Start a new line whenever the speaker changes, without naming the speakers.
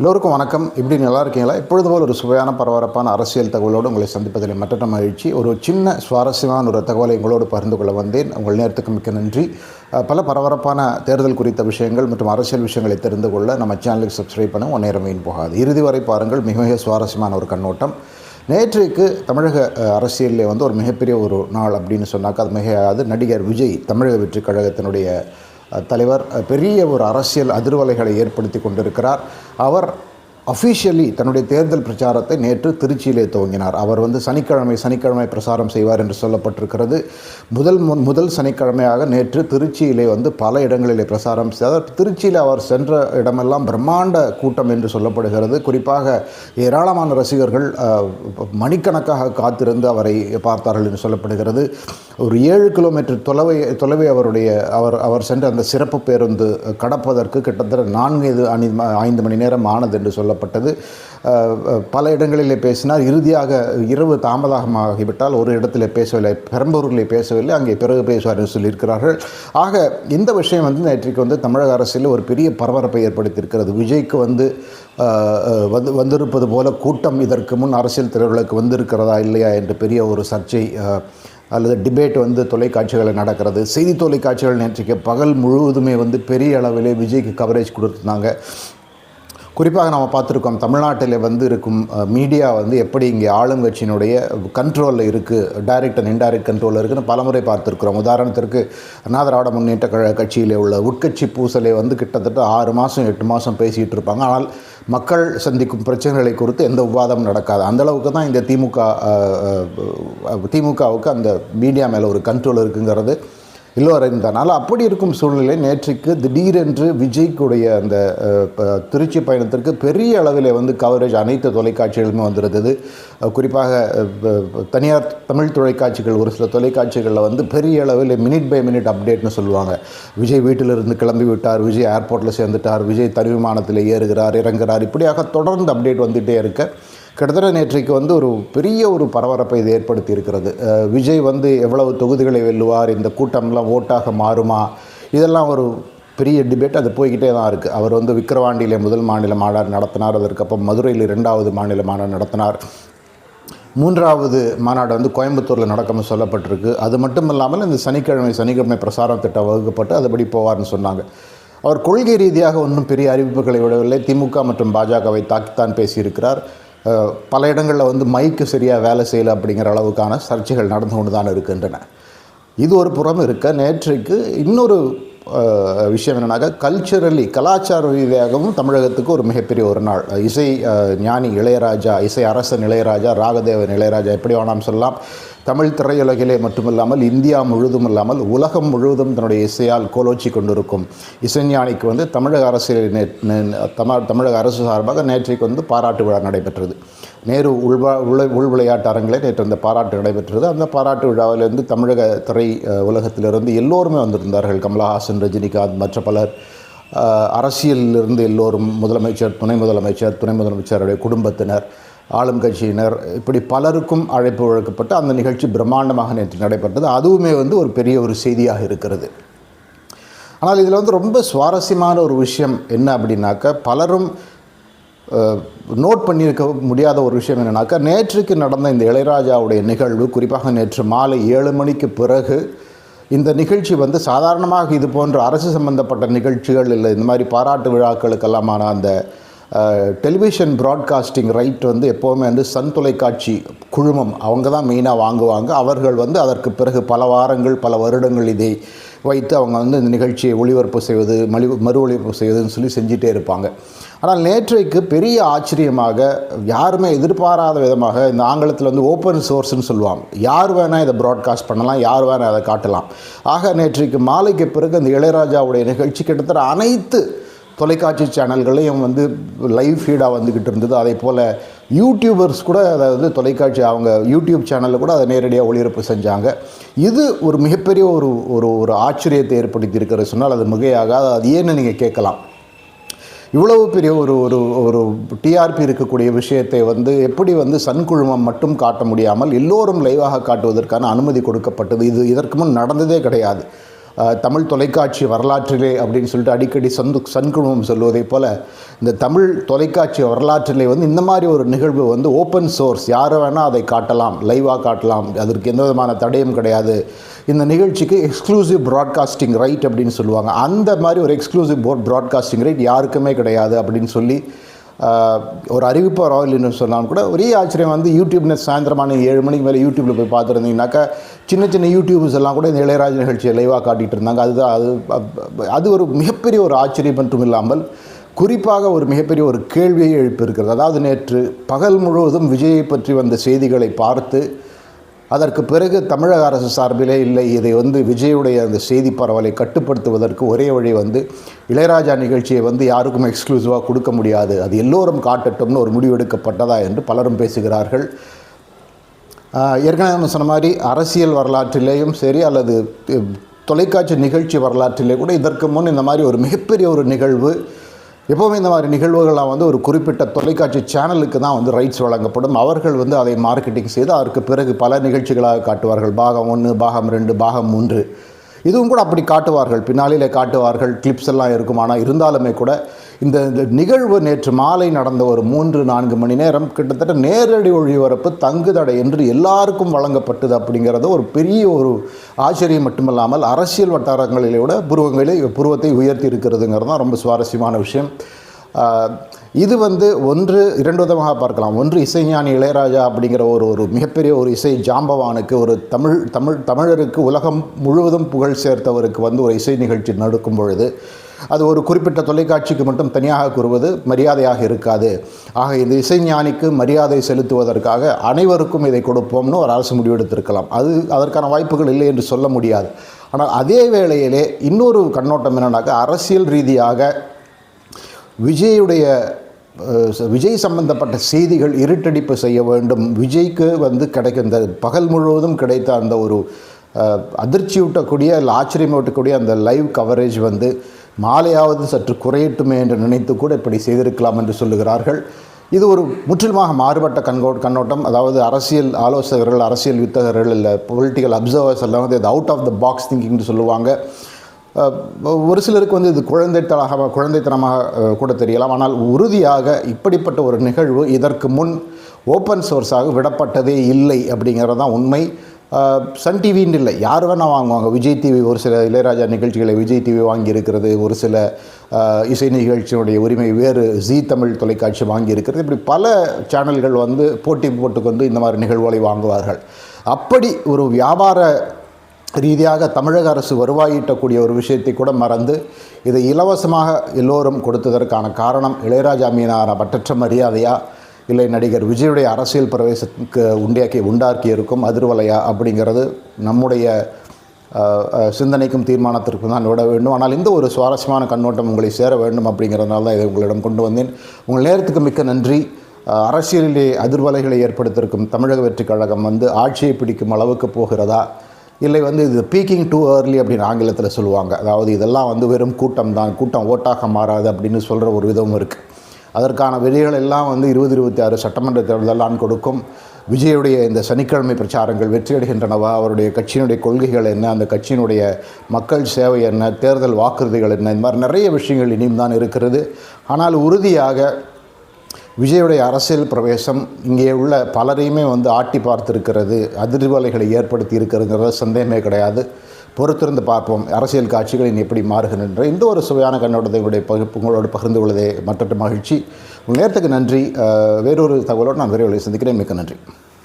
எல்லோருக்கும் வணக்கம். இப்படி நல்லா இருக்கீங்களா? இப்பொழுது போல் ஒரு சுவையான பரபரப்பான அரசியல் தகவலோடு உங்களை சந்திப்பதில் மற்ற மகிழ்ச்சி. ஒரு சின்ன சுவாரஸ்யமான ஒரு தகவலை உங்களோடு பகிர்ந்து கொள்ள வந்தேன். உங்கள் நேரத்துக்கு மிக்க நன்றி. பல பரபரப்பான தேர்தல் குறித்த விஷயங்கள் மற்றும் அரசியல் விஷயங்களை தெரிந்து கொள்ள நம்ம சேனலுக்கு சப்ஸ்கிரைப் பண்ண ஒன் நேரம் வீண் போகாது. இறுதி வரை பாருங்கள். மிக மிக சுவாரஸ்யமான ஒரு கண்ணோட்டம். நேற்றைக்கு தமிழக அரசியலில் வந்து ஒரு மிகப்பெரிய ஒரு நாள் அப்படின்னு சொன்னாக்கா அது மிக அது நடிகர் விஜய் தமிழக வெற்றி கழகத்தினுடைய தலைவர் பெரிய ஒரு அரசியல் அதிர்வலைகளை ஏற்படுத்தி கொண்டிருக்கிறார். அவர் அஃபிஷியலி தன்னுடைய தேர்தல் பிரச்சாரத்தை நேற்று திருச்சியிலே துவங்கினார். அவர் வந்து சனிக்கிழமை சனிக்கிழமை பிரசாரம் செய்வார் என்று சொல்லப்பட்டிருக்கிறது. முதல் முன் முதல் சனிக்கிழமையாக நேற்று திருச்சியிலே வந்து பல இடங்களிலே பிரசாரம் செய்தார் திருச்சியில் அவர் சென்ற இடமெல்லாம் பிரம்மாண்ட கூட்டம் என்று சொல்லப்படுகிறது. குறிப்பாக ஏராளமான ரசிகர்கள் மணிக்கணக்காக காத்திருந்து அவரை பார்த்தார்கள் என்று சொல்லப்படுகிறது. ஒரு ஏழு கிலோமீட்டர் தொலைவை தொலைவை அவருடைய அவர் அவர் சென்ற அந்த சிறப்பு பேருந்து கடப்பதற்கு கிட்டத்தட்ட நான்கு இது அணி ஐந்து மணி நேரம் ஆனது என்று சொல்லப்பட்டது. பல இடங்களிலே பேசினார். இறுதியாக இரவு தாமதமாகிவிட்டால் ஒரு இடத்துல பேசவில்லை பெரம்பூரில் பேசவில்லை அங்கே பிறகு பேசுவார் என்று சொல்லியிருக்கிறார்கள். ஆக இந்த விஷயம் வந்து நேற்றைக்கு வந்து தமிழக அரசில் ஒரு பெரிய பரபரப்பை ஏற்படுத்தியிருக்கிறது. விஜய்க்கு வந்து வந்து வந்திருப்பது போல கூட்டம் இதற்கு முன் அரசியல் தலைவர்களுக்கு வந்திருக்கிறதா இல்லையா என்று பெரிய ஒரு சர்ச்சை அல்லது டிபேட் வந்து தொலைக்காட்சிகளில் நடக்கிறது. செய்தி தொலைக்காட்சிகள் நேற்றுக்கு பகல் முழுவதுமே வந்து பெரிய அளவிலே விஜய்க்கு கவரேஜ் கொடுத்துருந்தாங்க. குறிப்பாக நம்ம பார்த்துருக்கோம் தமிழ்நாட்டில் வந்து இருக்கும் மீடியா வந்து எப்படி இங்கே ஆளுங்கட்சியினுடைய கண்ட்ரோலில் இருக்குது டைரக்ட் அண்ட் இன்டைரக்ட் கண்ட்ரோலில் இருக்குதுன்னு பலமுறை பார்த்துருக்குறோம். உதாரணத்திற்கு அண்ணா திராவிட முன்னேற்ற கழக கட்சியில் உள்ள உட்கட்சி பூசலை வந்து கிட்டத்தட்ட ஆறு மாதம் எட்டு மாதம் பேசிகிட்டு இருப்பாங்க. ஆனால் மக்கள் சந்திக்கும் பிரச்சனைகளை குறித்து எந்த விவாதமும் நடக்காது. அந்தளவுக்கு தான் இந்த திமுக திமுகவுக்கு அந்த மீடியா மேலே ஒரு கண்ட்ரோல் இருக்குங்கிறது எல்லோரும் தானால் அப்படி இருக்கும் சூழ்நிலை நேற்றுக்கு திடீரென்று விஜய்க்குடைய அந்த திருச்சி பயணத்திற்கு பெரிய அளவில் வந்து கவரேஜ் அனைத்து தொலைக்காட்சிகளுமே வந்திருந்தது. குறிப்பாக தனியார் தமிழ் தொலைக்காட்சிகள் ஒரு சில தொலைக்காட்சிகளில் வந்து பெரிய அளவில் மினிட் பை மினிட் அப்டேட்னு சொல்லுவாங்க. விஜய் வீட்டிலிருந்து கிளம்பி விட்டார் விஜய் ஏர்போர்ட்டில் சேர்ந்துட்டார் விஜய் தனி விமானத்தில் ஏறுகிறார் இறங்குகிறார் இப்படியாக தொடர்ந்து அப்டேட் வந்துகிட்டே இருக்க. கிட்டத்தட்ட நேற்றைக்கு வந்து ஒரு பெரிய ஒரு பரபரப்பை இது ஏற்படுத்தி இருக்கிறது விஜய் வந்து எவ்வளவு தொகுதிகளை வெல்லுவார் இந்த கூட்டம்லாம் ஓட்டாக மாறுமா? இதெல்லாம் ஒரு பெரிய டிபேட் அது போய்கிட்டே தான் இருக்குது அவர் வந்து விக்கிரவாண்டியில் முதல் மாநில மாநாடு நடத்தினார் அதற்கப்புறம் மதுரையில் இரண்டாவது மாநில மாநாடு நடத்தினார். மூன்றாவது மாநாடு வந்து கோயம்புத்தூரில் நடக்கும்னு சொல்லப்பட்டிருக்கு. அது மட்டும் இல்லாமல் இந்த சனிக்கிழமை சனிக்கிழமை பிரசாரம் திட்டம் வகுக்கப்பட்டு அதுபடி போவார்னு சொன்னாங்க. அவர் கொள்கை ரீதியாக ஒன்றும் பெரிய அறிவிப்புகளை விடவில்லை. திமுக மற்றும் பாஜகவை தாக்கித்தான் பேசியிருக்கிறார். பல இடங்களில் வந்து மைக்கு சரியாக வேலை செய்யலை அப்படிங்கிற அளவுக்கான சர்ச்சைகள் நடந்து கொண்டு தான் இருக்கின்றன. இது ஒரு புறம் இருக்க. நேற்றைக்கு இன்னொரு விஷயம் என்னன்னாக்கா கல்ச்சுரலி கலாச்சார ரீதியாகவும் தமிழகத்துக்கு ஒரு மிகப்பெரிய ஒரு நாள். இசை ஞானி இளையராஜா இசை அரசன் இளையராஜா ராகதேவன் இளையராஜா எப்படி வேணாம் சொல்லலாம். தமிழ் திரையுலகிலே மட்டுமில்லாமல் இந்தியா முழுதும் இல்லாமல் உலகம் முழுவதும் தன்னுடைய இசையால் கோலோச்சி கொண்டிருக்கும் இசைஞானிக்கு வந்து தமிழக அரசியல் தமிழக அரசு சார்பாக நேற்றைக்கு வந்து பாராட்டு விழா நடைபெற்றது. நேரு உள்வா உள்ள உள் விளையாட்டு அரங்கிலே நேற்று அந்த பாராட்டு நடைபெற்றது. அந்த பாராட்டு விழாவிலிருந்து தமிழக திரை உலகத்திலிருந்து எல்லோருமே வந்திருந்தார்கள். கமலஹாசன் ரஜினிகாந்த் மற்ற பலர். அரசியலிருந்து எல்லோரும் முதலமைச்சர் துணை முதலமைச்சர் துணை முதலமைச்சருடைய குடும்பத்தினர். ஆளும் கட்சியினர் இப்படி பலருக்கும் அழைப்பு வழங்கப்பட்டு அந்த நிகழ்ச்சி பிரம்மாண்டமாக நேற்று நடைபெற்றது. அதுவுமே வந்து ஒரு பெரிய ஒரு செய்தியாக இருக்கிறது. ஆனால் இதில் வந்து ரொம்ப சுவாரஸ்யமான ஒரு விஷயம் என்ன அப்படின்னாக்க பலரும் நோட் பண்ணியிருக்க முடியாத ஒரு விஷயம் என்னென்னாக்கா நேற்றுக்கு நடந்த இந்த இளையராஜாவுடைய நிகழ்வு குறிப்பாக நேற்று மாலை ஏழு மணிக்கு பிறகு இந்த நிகழ்ச்சி வந்து சாதாரணமாக இது போன்ற அரசு சம்பந்தப்பட்ட நிகழ்ச்சிகள் இல்லை இந்த மாதிரி பாராட்டு விழாக்களுக்கெல்லாமான அந்த டெலிவிஷன் ப்ராட்காஸ்டிங் ரைட் வந்து எப்போவுமே வந்து சன் தொலைக்காட்சி குழுமம் அவங்க தான் மெயினாக வாங்குவாங்க. அவர்கள் வந்து அதற்கு பிறகு பல வாரங்கள் பல வருடங்கள் இதை வைத்து அவங்க வந்து இந்த நிகழ்ச்சியை ஒளிபரப்பு செய்வது மலி மறு ஒளிபரப்பு செய்வதுன்னு சொல்லி செஞ்சிட்டே இருப்பாங்க. ஆனால் நேற்றைக்கு பெரிய ஆச்சரியமாக யாருமே எதிர்பாராத விதமாக இந்த ஆங்கிலத்தில் வந்து ஓப்பன் சோர்ஸ்னு சொல்லுவாங்க. யார் வேணால் இதை ப்ராட்காஸ்ட் பண்ணலாம் யார் வேணால் அதை காட்டலாம். ஆக நேற்றைக்கு மாலைக்கு பிறகு அந்த இளையராஜாவுடைய நிகழ்ச்சி கிட்டத்தட்ட அனைத்து தொலைக்காட்சி சேனல்களையும் வந்து லைவ் ஃபீடாக வந்துக்கிட்டு இருந்தது. அதே போல் யூடியூபர்ஸ் கூட அதை வந்து தொலைக்காட்சி அவங்க யூடியூப் சேனலில் கூட அதை நேரடியாக ஒளிபரப்பு செஞ்சாங்க. இது ஒரு மிகப்பெரிய ஒரு ஒரு ஒரு ஆச்சரியத்தை ஏற்படுத்தி இருக்கிற சொன்னால் அது மிகையாகாது. அது ஏன்னு நீங்கள் கேட்கலாம். இவ்வளவு பெரிய ஒரு ஒரு ஒரு டிஆர்பி இருக்கக்கூடிய விஷயத்தை வந்து எப்படி வந்து சன் குழுமம் மட்டும் காட்ட முடியாமல் எல்லோரும் லைவாக காட்டுவதற்கான அனுமதி கொடுக்கப்பட்டது. இது இதற்கு முன் நடந்ததே கிடையாது. தமிழ் தொலைக்காட்சி வரலாற்றிலே அப்படின்னு சொல்லிட்டு அடிக்கடி சந்து சன்குழுமம் சொல்வதைப் போல் இந்த தமிழ் தொலைக்காட்சி வரலாற்றிலே வந்து இந்த மாதிரி ஒரு நிகழ்வு வந்து ஓப்பன் சோர்ஸ் யாரை வேணால் அதை காட்டலாம் லைவாக காட்டலாம். அதற்கு எந்த விதமான தடையும் கிடையாது. இந்த நிகழ்ச்சிக்கு எக்ஸ்க்ளூசிவ் ப்ராட்காஸ்டிங் ரைட் அப்படின்னு சொல்லுவாங்க. அந்த மாதிரி ஒரு எக்ஸ்க்ளூசிவ் போர்ட் ப்ராட்காஸ்டிங் ரைட் யாருக்குமே கிடையாது அப்படின்னு சொல்லி ஒரு அறிவிப்பு ராயல்னு சொன்னாலும் கூட ஒரே ஆச்சரியம் வந்து யூடியூப்னு சாயந்தரமான ஏழு மணிக்கு மேலே யூடியூப்பில் போய் பார்த்துருந்தீங்கன்னாக்கா சின்ன சின்ன யூடியூபர்ஸ் எல்லாம் கூட இந்த இளையராஜா நிகழ்ச்சியை லைவாக காட்டிகிட்டு இருந்தாங்க. அதுதான் அது அது ஒரு மிகப்பெரிய ஒரு ஆச்சரியம் மட்டும் இல்லாமல் குறிப்பாக ஒரு மிகப்பெரிய ஒரு கேள்வியை எழுப்பியிருக்கிறது. அதாவது நேற்று பகல் முழுவதும் விஜயை பற்றி வந்த செய்திகளை பார்த்து அதற்கு பிறகு தமிழக அரசு சார்பிலே இல்லை இதை வந்து விஜயுடைய அந்த செய்தி பரவலை கட்டுப்படுத்துவதற்கு ஒரே வழி வந்து இளையராஜா நிகழ்ச்சியை வந்து யாருக்கும் எக்ஸ்க்ளூசிவாக கொடுக்க முடியாது. அது எல்லோரும் காட்டட்டும்னு ஒரு முடிவு எடுக்கப்பட்டதா என்று பலரும் பேசுகிறார்கள். ஏற்கனவே நம்ம சொன்ன மாதிரி அரசியல் வரலாற்றிலேயும் சரி அல்லது தொலைக்காட்சி நிகழ்ச்சி வரலாற்றிலே கூட இதற்கு முன் இந்த மாதிரி ஒரு மிகப்பெரிய ஒரு நிகழ்வு எப்போவுமே இந்த மாதிரி நிகழ்வுகள்லாம் வந்து ஒரு குறிப்பிட்ட தொலைக்காட்சி சேனலுக்கு தான் வந்து ரைட்ஸ் வழங்கப்படும். அவர்கள் வந்து அதை மார்க்கெட்டிங் செய்து அதற்கு பிறகு பல நிகழ்ச்சிகளாக காட்டுவார்கள். பாகம் ஒன்று பாகம் ரெண்டு பாகம் மூன்று. இதுவும் கூட அப்படி காட்டுவார்கள். பின்னாளிலே காட்டுவார்கள். கிளிப்ஸ் எல்லாம் இருக்கும். ஆனால் இருந்தாலுமே கூட இந்த இந்த நிகழ்வு நேற்று மாலை நடந்த ஒரு மூன்று நான்கு மணி நேரம் கிட்டத்தட்ட நேரடி ஒளிபரப்பு தங்குதடை என்று எல்லாருக்கும் வழங்கப்பட்டது அப்படிங்கிறது ஒரு பெரிய ஒரு ஆச்சரியம் மட்டுமல்லாமல் அரசியல் வட்டாரங்களிலே விட புருவங்களை புருவத்தை உயர்த்தி இருக்கிறதுங்கிறது தான் ரொம்ப சுவாரஸ்யமான விஷயம். இது வந்து ஒன்று இரண்டு விதமாக பார்க்கலாம். ஒன்று இசைஞானி இளையராஜா அப்படிங்கிற ஒரு ஒரு மிகப்பெரிய ஒரு இசை ஜாம்பவானுக்கு ஒரு தமிழ் தமிழ் தமிழருக்கு உலகம் முழுவதும் புகழ் சேர்த்தவருக்கு வந்து ஒரு இசை நிகழ்ச்சி நடக்கும் பொழுது அது ஒரு குறிப்பிட்ட தொலைக்காட்சிக்கு மட்டும் தனியாக கூறுவது மரியாதையாக இருக்காது. ஆக இந்த இசைஞானிக்கு மரியாதை செலுத்துவதற்காக அனைவருக்கும் இதை கொடுப்போம்னு ஒரு அரசு முடிவெடுத்திருக்கலாம். அது அதற்கான வாய்ப்புகள் இல்லை என்று சொல்ல முடியாது. ஆனால் அதே வேளையிலே இன்னொரு கண்ணோட்டம் என்னன்னாக்கா அரசியல் ரீதியாக விஜயுடைய விஜய் சம்பந்தப்பட்ட செய்திகள் இருட்டடிப்பு செய்ய வேண்டும். விஜய்க்கு வந்து கிடைக்க இந்த பகல் முழுவதும் கிடைத்த அந்த ஒரு அதிர்ச்சி அதிர்ச்சியூட்டக்கூடிய இல்லை ஆச்சரியமூட்டக்கூடிய அந்த லைவ் கவரேஜ் வந்து மாலையாவது சற்று குறையட்டுமே என்று நினைத்து கூட இப்படி செய்திருக்கலாம் என்று சொல்லுகிறார்கள். இது ஒரு முற்றிலுமாக மாறுபட்ட கண்கோ கண்ணோட்டம். அதாவது அரசியல் ஆலோசகர்கள் அரசியல் வித்தகர்கள் இல்லை பொலிட்டிக்கல் அப்சர்வர்ஸ் எல்லாம் வந்து இது அவுட் ஆஃப் த பாக்ஸ் திங்கிங்னு சொல்லுவாங்க. ஒரு சிலருக்கு வந்து இது குழந்தைத்தனமாக குழந்தைத்தனமாக கூட தெரியலாம். ஆனால் உறுதியாக இப்படிப்பட்ட ஒரு நிகழ்வு இதற்கு முன் ஓப்பன் சோர்ஸாக விடப்பட்டதே இல்லை அப்படிங்கிறது தான் உண்மை. சன் டிவின்னு இல்லை. யார் வேணால் வாங்குவாங்க. விஜய் டிவி ஒரு சில இளையராஜா நிகழ்ச்சிகளை விஜய் டிவி வாங்கியிருக்கிறது ஒரு சில இசை நிகழ்ச்சியினுடைய உரிமை வேறு ஜீ தமிழ் தொலைக்காட்சி வாங்கியிருக்கிறது. இப்படி பல சேனல்கள் வந்து போட்டி போட்டுக்கொண்டு இந்த மாதிரி நிகழ்வுகளை வாங்குவார்கள். அப்படி ஒரு வியாபார ரீதியாக தமிழக அரசு வருவாயிட்டக்கூடிய ஒரு விஷயத்தை கூட மறந்து இதை இலவசமாக எல்லோரும் கொடுத்ததற்கான காரணம் இளையராஜா மீதான பற்றற்ற மரியாதையாக இல்லை நடிகர் விஜயுடைய அரசியல் பிரவேசத்துக்கு உண்டியாக்கி உண்டாக்கி இருக்கும் அதிர்வலையா அப்படிங்கிறது நம்முடைய சிந்தனைக்கும் தீர்மானத்திற்கும் தான் விட வேண்டும். ஆனால் இந்த ஒரு சுவாரஸ்யமான கண்ணோட்டம் உங்களை சேர வேண்டும் அப்படிங்கிறதுனால தான் இதை உங்களிடம் கொண்டு வந்தேன். உங்கள் நேரத்துக்கு மிக்க நன்றி. அரசியலிலே அதிர்வலைகளை ஏற்படுத்தியிருக்கும் தமிழக வெற்றிக் கழகம் வந்து ஆட்சியை பிடிக்கும் அளவுக்கு போகிறதா? இல்லை வந்து இது பீக்கிங் டூ ஏர்லி அப்படின்னு ஆங்கிலத்தில் சொல்லுவாங்க. அதாவது இதெல்லாம் வந்து வெறும் கூட்டம் தான். கூட்டம் ஓட்டாக மாறாது அப்படின்னு சொல்கிற ஒரு விதமும் இருக்குது அதற்கான விதிகள் எல்லாம் வந்து இருபது இருபத்தி ஆறு சட்டமன்ற தேர்தலான் கொடுக்கும். விஜயுடைய இந்த சனிக்கிழமை பிரச்சாரங்கள் வெற்றியடைகின்றனவா அவருடைய கட்சியினுடைய கொள்கைகள் என்ன? அந்த கட்சியினுடைய மக்கள் சேவை என்ன? தேர்தல் வாக்குறுதிகள் என்ன? இந்த மாதிரி நிறைய விஷயங்கள் இனியும் தான் இருக்கிறது. ஆனால் உறுதியாக விஜயுடைய அரசியல் பிரவேசம் இங்கே உள்ள பலரையுமே வந்து ஆட்டி பார்த்திருக்கிறது. அதிர்வலைகளை ஏற்படுத்தி இருக்கிறதுங்கிறது சந்தேகமே கிடையாது. பொறுத்திருந்து பார்ப்போம் அரசியல் காட்சிகளின் எப்படி மாறுகின்றன. இந்த ஒரு சுவையான கண்ணோட்டத்தை உங்களுடைய பகிர்ப்பு உங்களோடு பகிர்ந்து கொள்வதே மற்ற மகிழ்ச்சி. உங்கள் நேரத்துக்கு நன்றி. வேறொரு தகவலோடு நான் விரைவில் சந்திக்கிறேன். மிக்க நன்றி.